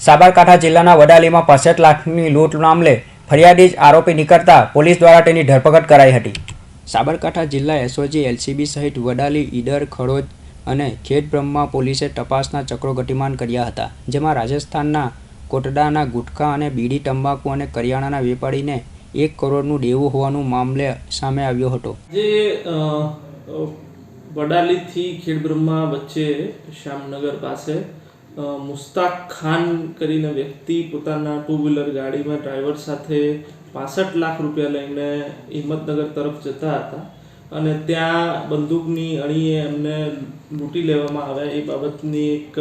સાબરકાંઠા જિલ્લાના વડાલીમાં પાસઠ લાખની લૂંટ મામલે ફરિયાદી જ આરોપી નીકળતા પોલીસ દ્વારા તેની ધરપકડ કરાઈ હતી. સાબરકાંઠા જિલ્લા એસઓજી એલસીબી સહિત વડાલી ઈડર ખડોદ અને ખેડબ્રહ્મા પોલીસે તપાસના ચક્રો ગતિમાન કર્યા હતા જેમાં રાજસ્થાનના કોટડાના ગુટખા અને બીડી તંબાકુ અને કરિયાણાના વેપારીને એક કરોડનું દેવું હોવાનું મામલે સામે આવ્યો હતો. જે વડાલીથી ખેડબ્રહ્મા વચ્ચે શ્યામનગર પાસે મુસ્તાક ખાન કરીને વ્યક્તિ પોતાના ટુ વ્હીલર ગાડીમાં ડ્રાઈવર સાથે પાસઠ લાખ રૂપિયા લઈને હિંમતનગર તરફ જતા હતા અને ત્યાં બંદૂકની અણીએ એમને લૂંટી લેવામાં આવ્યા. એ બાબતની એક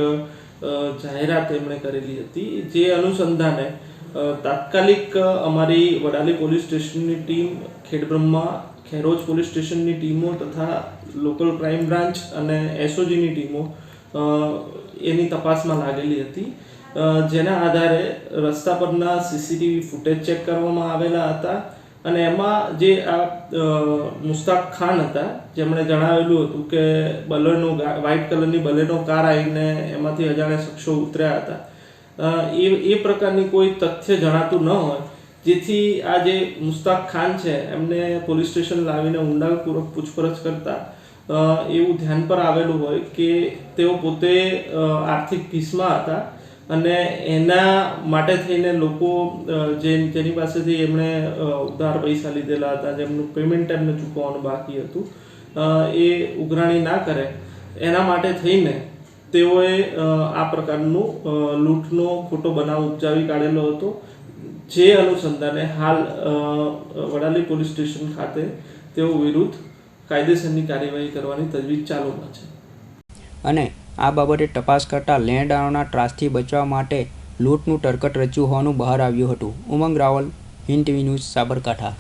જાહેરાત એમણે કરેલી હતી. જે અનુસંધાને તાત્કાલિક અમારી વડાલી પોલીસ સ્ટેશનની ટીમ, ખેડબ્રહ્મા ખેરોજ પોલીસ સ્ટેશનની ટીમો તથા લોકલ ક્રાઇમ બ્રાન્ચ અને એસઓજીની ટીમો એની તપાસમાં લાગેલી હતી. જેના આધારે રસ્તા પરના સીસીટીવી ફૂટેજ ચેક કરવામાં આવેલા હતા અને એમાં જે આ મુસ્તાક ખાન હતા, જેમણે જણાવેલું હતું કે બલેનો વ્હાઇટ કલરની બલેનો કાર આવીને એમાંથી અજાણ્યા શખ્સો ઉતર્યા હતા. એ એ પ્રકારની કોઈ તથ્ય જણાતું ન હોય, જેથી આ જે મુસ્તાક ખાન છે, એમને પોલીસ સ્ટેશન લાવીને ઊંડાણપૂર્વક પૂછપરછ કરતા એવું ધ્યાન પર આવેલું હોય કે તેઓ પોતે આર્થિક ભીસમાં હતા અને એના માટે થઈને લોકો જે જેની પાસેથી એમણે ઉધાર પૈસા લીધેલા હતા, જેમનું પેમેન્ટ એમને ચૂકવવાનું બાકી હતું એ ઉઘરાણી ના કરે. એના માટે થઈને તેઓએ આ પ્રકારનું લૂંટનો ખોટો બનાવ ઉપજાવી કાઢેલો હતો. જે અનુસંધાને હાલ વડાલી પોલીસ સ્ટેશન ખાતે તેઓ વિરુદ્ધ કાયદેસરની કાર્યવાહી કરવાની તજવીજ ચાલુમાં છે. અને આ બાબતે તપાસ કરતા લેણદારોના ત્રાસથી બચવા માટે લૂંટનું તરકટ રચ્યું હોવાનું બહાર આવ્યું હતું. Umang Raval, Hind TV news, Sabarkantha.